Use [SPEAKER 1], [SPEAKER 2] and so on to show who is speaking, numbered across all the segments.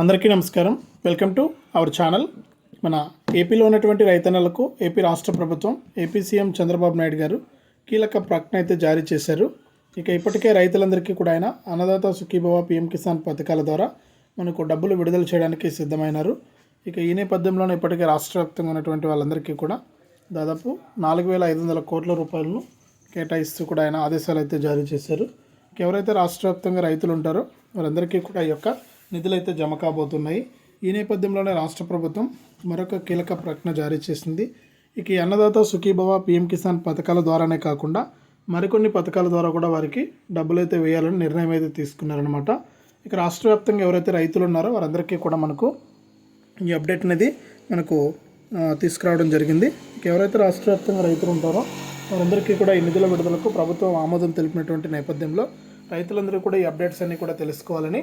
[SPEAKER 1] అందరికీ నమస్కారం. Welcome to our channel మన ఏపీలో ఉన్నటువంటి రైతన్నలకు ఏపీ రాష్ట్ర ప్రభుత్వం ఏపీ సీఎం చంద్రబాబు నాయుడు గారు కీలక ప్రకటన అయితే జారీ చేశారు. ఇక ఇప్పటికే రైతులందరికీ కూడా ఆయన అన్నదాత సుఖీభవ పిఎం కిసాన్ పథకాల ద్వారా మనకు డబ్బులు విడుదల చేయడానికి సిద్ధమైనారు. ఇక ఈ నేపథ్యంలోనే ఇప్పటికే రాష్ట్ర వ్యాప్తంగా ఉన్నటువంటి వాళ్ళందరికీ కూడా దాదాపు నాలుగు వేల ఐదు వందల కోట్ల రూపాయలను కేటాయిస్తూ కూడా ఆయన ఆదేశాలు అయితే జారీ చేశారు. ఎవరైతే రాష్ట్ర వ్యాప్తంగా రైతులు ఉంటారో వారందరికీ కూడా ఈ యొక్క నిధులు అయితే జమ కాబోతున్నాయి. ఈ నేపథ్యంలోనే రాష్ట్ర ప్రభుత్వం మరొక కీలక ప్రకటన జారీ చేసింది. ఇక అన్నదాత సుఖీభవ పిఎం కిసాన్ పథకాల ద్వారానే కాకుండా మరికొన్ని పథకాల ద్వారా కూడా వారికి డబ్బులు అయితే వేయాలని నిర్ణయం అయితే తీసుకున్నారనమాట ఇక రాష్ట్ర వ్యాప్తంగా ఎవరైతే రైతులు ఉన్నారో వారందరికీ కూడా మనకు ఈ అప్డేట్ అనేది మనకు తీసుకురావడం జరిగింది. ఇక ఎవరైతే రాష్ట్ర వ్యాప్తంగా రైతులు ఉంటారో వారందరికీ కూడా ఈ నిధుల విడుదలకు ప్రభుత్వం ఆమోదం తెలిపినటువంటి నేపథ్యంలో రైతులందరూ కూడా ఈ అప్డేట్స్ అన్నీ కూడా తెలుసుకోవాలని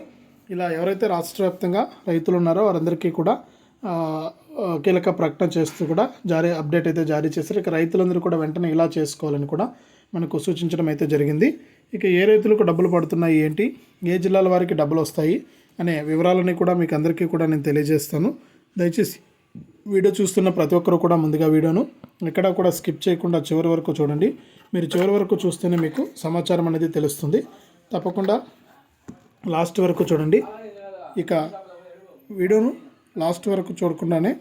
[SPEAKER 1] ఇలా ఎవరైతే రాష్ట్ర వ్యాప్తంగా రైతులు ఉన్నారో వారందరికీ కూడా కీలక ప్రకటన చేస్తూ కూడా జారీ అప్డేట్ అయితే జారీ చేశారు. ఇక రైతులందరూ కూడా వెంటనే ఇలా చేసుకోవాలని కూడా మనకు సూచించడం అయితే జరిగింది. ఇక ఏ రైతులకు డబ్బులు పడుతున్నాయి ఏంటి ఏ జిల్లాల వారికి డబ్బులు వస్తాయి అనే వివరాలని కూడా మీకు అందరికీ కూడా నేను తెలియజేస్తాను. దయచేసి వీడియో చూస్తున్న ప్రతి ఒక్కరు కూడా ముందుగా వీడియోను ఎక్కడా కూడా స్కిప్ చేయకుండా చివరి వరకు చూడండి. మీరు చివరి వరకు చూస్తేనే మీకు సమాచారం అనేది తెలుస్తుంది. తప్పకుండా లాస్ట్ వరకు చూడండి. ఇక వీడియోను లాస్ట్ వరకు చూడకుండానే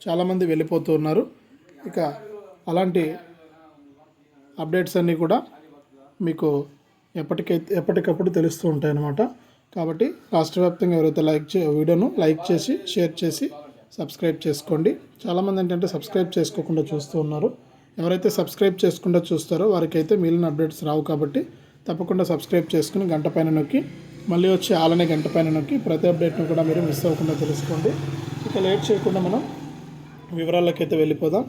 [SPEAKER 1] చాలామంది వెళ్ళిపోతూ ఉన్నారు. ఇక అలాంటి అప్డేట్స్ అన్నీ కూడా మీకు ఎప్పటికైతే ఎప్పటికప్పుడు తెలుస్తూ ఉంటాయి అన్నమాట కాబట్టి రాష్ట్ర వ్యాప్తంగా ఎవరైతే లైక్ చే వీడియోను లైక్ చేసి షేర్ చేసి సబ్స్క్రైబ్ చేసుకోండి. చాలామంది ఏంటంటే సబ్స్క్రైబ్ చేసుకోకుండా చూస్తూ ఉన్నారు. ఎవరైతే సబ్స్క్రైబ్ చేసుకుండా చూస్తారో వారికైతే మిగిలిన అప్డేట్స్ రావు కాబట్టి తప్పకుండా సబ్స్క్రైబ్ చేసుకుని గంట పైన నొక్కి మళ్ళీ వచ్చి ఆలనే గంట పైన నొక్కి ప్రతి అప్డేట్ను కూడా మీరు మిస్ అవ్వకుండా తెలుసుకోండి. ఇక లేట్ చేయకుండా మనం వివరాల్లోకి అయితే వెళ్ళిపోదాం.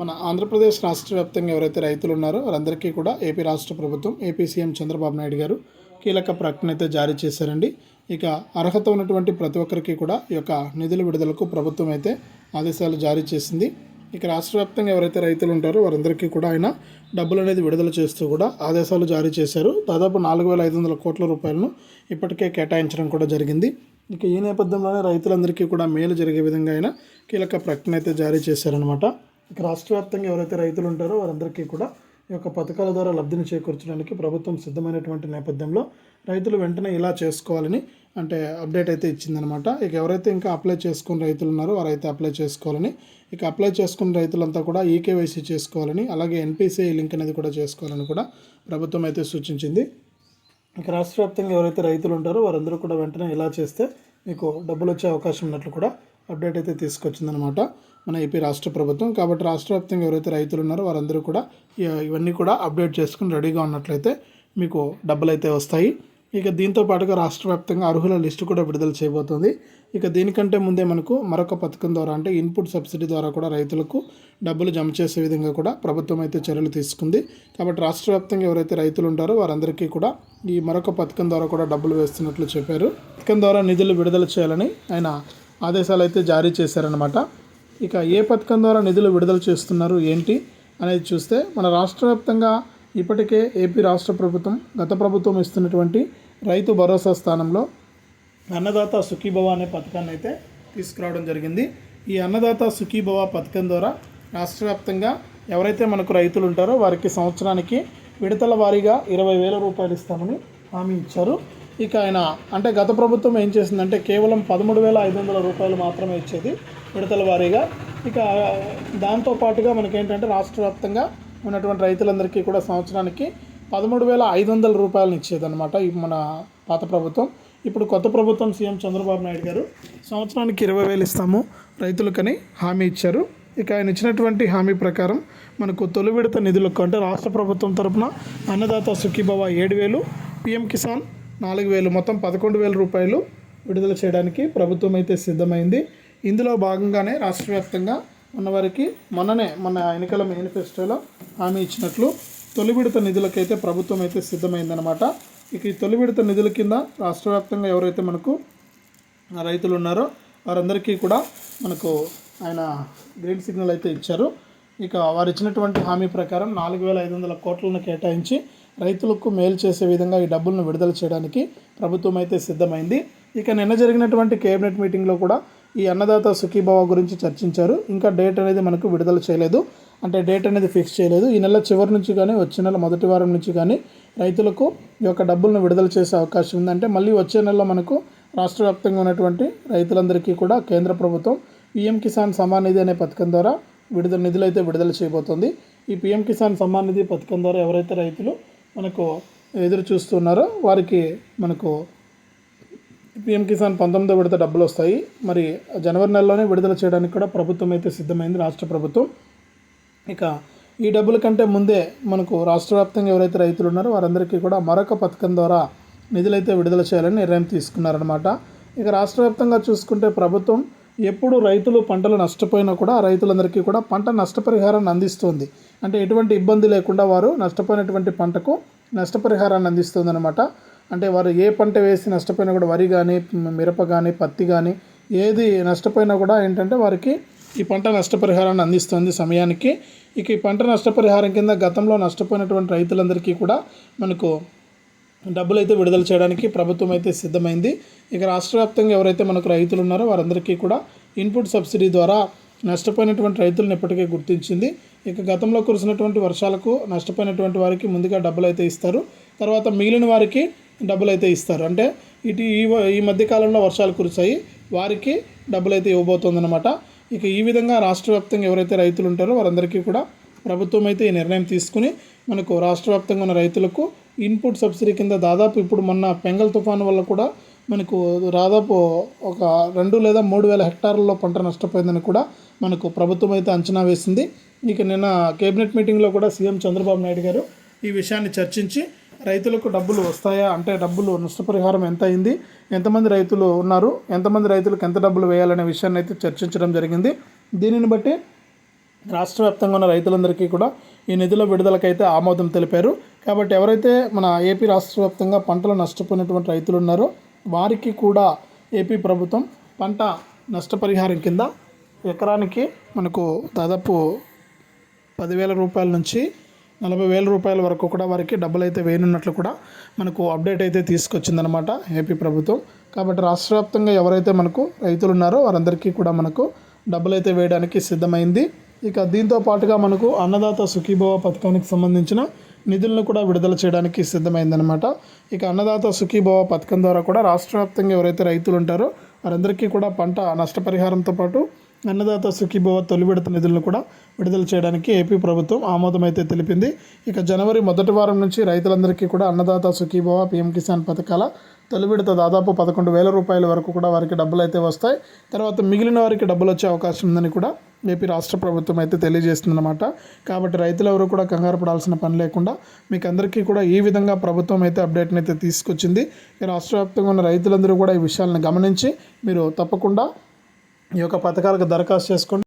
[SPEAKER 1] మన ఆంధ్రప్రదేశ్ రాష్ట్ర వ్యాప్తంగా ఎవరైతే రైతులు ఉన్నారో వారందరికీ కూడా ఏపీ రాష్ట్ర ప్రభుత్వం ఏపీ సీఎం చంద్రబాబు నాయుడు గారు కీలక ప్రకటన అయితే జారీ చేశారండి. ఇక అర్హత ఉన్నటువంటి ప్రతి ఒక్కరికి కూడా ఈ యొక్క నిధుల విడుదలకు ప్రభుత్వం అయితే ఆదేశాలు జారీ చేసింది. ఇక రాష్ట్ర వ్యాప్తంగా ఎవరైతే రైతులు ఉంటారో వారందరికీ కూడా ఆయన డబ్బులు అనేది విడుదల చేస్తూ కూడా ఆదేశాలు జారీ చేశారు. దాదాపు నాలుగు వేల ఐదు వందల కోట్ల రూపాయలను ఇప్పటికే కేటాయించడం కూడా జరిగింది. ఇక ఈ నేపథ్యంలోనే రైతులందరికీ కూడా మేలు జరిగే విధంగా ఆయన కీలక ప్రకటన అయితే జారీ చేశారనమాట ఇక రాష్ట్ర వ్యాప్తంగా ఎవరైతే రైతులు ఉంటారో వారందరికీ కూడా ఈ యొక్క పథకాల ద్వారా లబ్ధిని చేకూర్చడానికి ప్రభుత్వం సిద్ధమైనటువంటి నేపథ్యంలో రైతులు వెంటనే ఇలా చేసుకోవాలని అంటే అప్డేట్ అయితే ఇచ్చిందనమాట. ఇక ఎవరైతే ఇంకా అప్లై చేసుకున్న రైతులు ఉన్నారో వారైతే అప్లై చేసుకోవాలని ఇక అప్లై చేసుకున్న రైతులంతా కూడా ఈకేవైసీ చేసుకోవాలని అలాగే ఎన్పిసిఐ లింక్ అనేది కూడా చేసుకోవాలని కూడా ప్రభుత్వం అయితే సూచించింది. ఇక రాష్ట్ర వ్యాప్తంగా ఎవరైతే రైతులు ఉంటారో వారందరూ కూడా వెంటనే ఇలా చేస్తే మీకు డబ్బులు వచ్చే అవకాశం ఉన్నట్లు కూడా అప్డేట్ అయితే తీసుకొచ్చిందనమాట మన ఏపీ రాష్ట్ర ప్రభుత్వం. కాబట్టి రాష్ట్ర వ్యాప్తంగా ఎవరైతే రైతులు ఉన్నారో వారందరూ కూడా ఇవన్నీ కూడా అప్డేట్ చేసుకుని రెడీగా ఉన్నట్లయితే మీకు డబ్బులు అయితే వస్తాయి. ఇక దీంతో పాటుగా రాష్ట్ర వ్యాప్తంగా అర్హుల లిస్టు కూడా విడుదల చేయబోతుంది. ఇక దీనికంటే ముందే మనకు మరొక పథకం ద్వారా అంటే ఇన్పుట్ సబ్సిడీ ద్వారా కూడా రైతులకు డబ్బులు జమ చేసే విధంగా కూడా ప్రభుత్వం అయితే చర్యలు తీసుకుంది. కాబట్టి రాష్ట్ర వ్యాప్తంగా ఎవరైతే రైతులు ఉంటారో వారందరికీ కూడా ఈ మరొక పథకం ద్వారా కూడా డబ్బులు వేస్తున్నట్లు చెప్పారు. పథకం ద్వారా నిధులు విడుదల చేయాలని ఆయన ఆదేశాలు అయితే జారీ చేశారనమాట ఇక ఏ పథకం ద్వారా నిధులు విడుదల చేస్తున్నారు ఏంటి అనేది చూస్తే మన రాష్ట్ర వ్యాప్తంగా ఇప్పటికే ఏపీ రాష్ట్ర ప్రభుత్వం గత ప్రభుత్వం ఇస్తున్నటువంటి రైతు భరోసా స్థానంలో అన్నదాత సుఖీభవ అనే పథకాన్ని అయితే తీసుకురావడం జరిగింది. ఈ అన్నదాత సుఖీభవ పథకం ద్వారా రాష్ట్ర వ్యాప్తంగా ఎవరైతే మనకు రైతులు ఉంటారో వారికి సంవత్సరానికి విడతల వారీగా ఇరవై వేల రూపాయలు ఇస్తామని హామీ ఇచ్చారు. ఇక ఆయన అంటే గత ప్రభుత్వం ఏం చేసిందంటే కేవలం పదమూడు వేల ఐదు వందల రూపాయలు మాత్రమే ఇచ్చేది విడతల వారీగా. ఇక దాంతో పాటుగా మనకేంటంటే రాష్ట్ర వ్యాప్తంగా ఉన్నటువంటి రైతులందరికీ కూడా సంవత్సరానికి పదమూడు వేల ఐదు వందల రూపాయలను ఇచ్చేదన్నమాట మన పాత ప్రభుత్వం. ఇప్పుడు కొత్త ప్రభుత్వం సీఎం చంద్రబాబు నాయుడు గారు సంవత్సరానికి ఇరవై వేలు ఇస్తాము. రైతులకని హామీ ఇచ్చారు. ఇక ఆయన ఇచ్చినటువంటి హామీ ప్రకారం మనకు తొలి విడత నిధులకు అంటే రాష్ట్ర ప్రభుత్వం తరపున అన్నదాత సుఖీభవ ఏడు వేలు పిఎం కిసాన్ నాలుగు వేలు మొత్తం పదకొండు వేల రూపాయలు విడుదల చేయడానికి ప్రభుత్వం అయితే సిద్ధమైంది. ఇందులో భాగంగానే రాష్ట్ర వ్యాప్తంగా ఉన్నవారికి మొన్ననే మన ఎన్నికల మేనిఫెస్టోలో హామీ ఇచ్చినట్లు తొలి విడత నిధులకైతే ప్రభుత్వం అయితే సిద్ధమైందనమాట ఇక ఈ తొలి విడత నిధుల కింద రాష్ట్ర వ్యాప్తంగా ఎవరైతే మనకు రైతులు ఉన్నారో వారందరికీ కూడా మనకు ఆయన గ్రీన్ సిగ్నల్ అయితే ఇచ్చారు. ఇక వారు ఇచ్చినటువంటి హామీ ప్రకారం నాలుగు వేల ఐదు వందల కోట్లను కేటాయించి రైతులకు మేలు చేసే విధంగా ఈ డబ్బులను విడుదల చేయడానికి ప్రభుత్వం అయితే సిద్ధమైంది. ఇక నిన్న జరిగినటువంటి కేబినెట్ మీటింగ్లో కూడా ఈ అన్నదాత సుఖీభావ గురించి చర్చించారు. ఇంకా డేట్ అనేది మనకు విడుదల చేయలేదు. అంటే డేట్ అనేది ఫిక్స్ చేయలేదు. ఈ నెల చివరి నుంచి కానీ వచ్చే నెల మొదటి వారం నుంచి కానీ రైతులకు ఈ యొక్క డబ్బులను విడుదల చేసే అవకాశం ఉంది. అంటే మళ్ళీ వచ్చే నెలలో మనకు రాష్ట్ర వ్యాప్తంగా ఉన్నటువంటి రైతులందరికీ కూడా కేంద్ర ప్రభుత్వం పిఎం కిసాన్ సమాన్ నిధి అనే పథకం ద్వారా విడుదల నిధులు అయితే విడుదల చేయబోతోంది. ఈ పిఎం కిసాన్ సమ్మాన్ నిధి పథకం ద్వారా ఎవరైతే రైతులు మనకు ఎదురు చూస్తున్నారో వారికి మనకు పిఎం కిసాన్ పంతొమ్మిదో విడత డబ్బులు వస్తాయి. మరి జనవరి నెలలోనే విడుదల చేయడానికి కూడా ప్రభుత్వం అయితే సిద్ధమైంది. రాష్ట్ర ప్రభుత్వం ఇక ఈ డబ్బుల కంటే ముందే మనకు రాష్ట్ర వ్యాప్తంగా ఎవరైతే రైతులు ఉన్నారో వారందరికీ కూడా మరొక పథకం ద్వారా నిధులైతే విడుదల చేయాలని నిర్ణయం తీసుకున్నారనమాట ఇక రాష్ట్ర వ్యాప్తంగా చూసుకుంటే ప్రభుత్వం ఎప్పుడు రైతులు పంటలు నష్టపోయినా కూడా రైతులందరికీ కూడా పంట నష్టపరిహారాన్ని అందిస్తుంది. అంటే ఎటువంటి ఇబ్బంది లేకుండా వారు నష్టపోయినటువంటి పంటకు నష్టపరిహారాన్ని అందిస్తుంది అనమాట అంటే వారు ఏ పంట వేసి నష్టపోయినా కూడా వరి కానీ మిరప కానీ పత్తి కానీ ఏది నష్టపోయినా కూడా ఏంటంటే వారికి ఈ పంట నష్టపరిహారాన్ని అందిస్తుంది సమయానికి. ఇక ఈ పంట నష్టపరిహారం కింద గతంలో నష్టపోయినటువంటి రైతులందరికీ కూడా మనకు డబ్బులు అయితే విడుదల చేయడానికి ప్రభుత్వం అయితే సిద్ధమైంది. ఇక రాష్ట్ర వ్యాప్తంగా ఎవరైతే మనకు రైతులు ఉన్నారో వారందరికీ కూడా ఇన్పుట్ సబ్సిడీ ద్వారా నష్టపోయినటువంటి రైతులను ఇప్పటికే గుర్తించింది. ఇక గతంలో కురిసినటువంటి వర్షాలకు నష్టపోయినటువంటి వారికి ముందుగా డబ్బులు అయితే ఇస్తారు. తర్వాత మిగిలిన వారికి డబ్బులు అయితే ఇస్తారు. అంటే ఇటు ఈ వ- ఈ మధ్యకాలంలో వర్షాలు కురిసాయి వారికి డబ్బులు అయితే ఇవ్వబోతుందన్నమాట. ఇక ఈ విధంగా రాష్ట్ర వ్యాప్తంగా ఎవరైతే రైతులు ఉంటారో వారందరికీ కూడా ప్రభుత్వం అయితే ఈ నిర్ణయం తీసుకుని మనకు రాష్ట్ర వ్యాప్తంగా ఉన్న రైతులకు ఇన్పుట్ సబ్సిడీ కింద దాదాపు ఇప్పుడు మొన్న పెంగల్ తుఫాను వల్ల కూడా మనకు దాదాపు ఒక రెండు లేదా మూడు వేల హెక్టార్లలో పంట నష్టపోయిందని కూడా మనకు ప్రభుత్వం అయితే అంచనా వేసింది. ఇక నిన్న కేబినెట్ మీటింగ్లో కూడా సీఎం చంద్రబాబు నాయుడు గారు ఈ విషయాన్ని చర్చించి రైతులకు డబ్బులు వస్తాయా? అంటే డబ్బులు నష్టపరిహారం ఎంత అయింది ఎంతమంది రైతులు ఉన్నారు? ఎంతమంది రైతులకు ఎంత డబ్బులు వేయాలనే విషయాన్ని అయితే చర్చించడం జరిగింది. దీనిని బట్టి రాష్ట్ర వ్యాప్తంగా ఉన్న రైతులందరికీ కూడా ఈ నిధుల విడుదలకైతే ఆమోదం తెలిపారు. కాబట్టి ఎవరైతే మన ఏపీ రాష్ట్ర వ్యాప్తంగా పంటలు నష్టపోయినటువంటి రైతులు ఉన్నారో వారికి కూడా ఏపీ ప్రభుత్వం పంట నష్టపరిహారం కింద ఎకరానికి మనకు దాదాపు పదివేల రూపాయల నుంచి నలభై వేల రూపాయల వరకు కూడా వారికి డబ్బులు అయితే వేయనున్నట్లు కూడా మనకు అప్డేట్ అయితే తీసుకొచ్చిందనమాట ఏపీ ప్రభుత్వం. కాబట్టి రాష్ట్ర వ్యాప్తంగా ఎవరైతే మనకు రైతులు ఉన్నారో వారందరికీ కూడా మనకు డబ్బులు అయితే వేయడానికి సిద్ధమైంది. ఇక దీంతో పాటుగా మనకు అన్నదాత సుఖీభవ పథకానికి సంబంధించిన నిధులను కూడా విడుదల చేయడానికి సిద్ధమైందనమాట ఇక అన్నదాత సుఖీభవ పథకం ద్వారా కూడా రాష్ట్ర వ్యాప్తంగా ఎవరైతే రైతులు ఉంటారో వారందరికీ కూడా పంట నష్టపరిహారంతో పాటు అన్నదాత సుఖీభవ తొలి విడత నిధులను కూడా విడుదల చేయడానికి ఏపీ ప్రభుత్వం ఆమోదం అయితే తెలిపింది. ఇక జనవరి మొదటి వారం నుంచి రైతులందరికీ కూడా అన్నదాత సుఖీభవ పీఎం కిసాన్ పథకాల తొలి విడత దాదాపు పదకొండు వేల రూపాయల వరకు కూడా వారికి డబ్బులు అయితే వస్తాయి. తర్వాత మిగిలిన వారికి డబ్బులు వచ్చే అవకాశం ఉందని కూడా ఏపీ రాష్ట్ర ప్రభుత్వం అయితే తెలియజేస్తుందన్నమాట. కాబట్టి రైతులు ఎవరు కూడా కంగారు పడాల్సిన పని లేకుండా మీకు అందరికీ కూడా ఈ విధంగా ప్రభుత్వం అయితే అప్డేట్ని అయితే తీసుకొచ్చింది. రాష్ట్ర వ్యాప్తంగా ఉన్న రైతులందరూ కూడా ఈ విషయాలను గమనించి మీరు తప్పకుండా ఈ యొక్క పథకాలకు దరఖాస్తు చేసుకోండి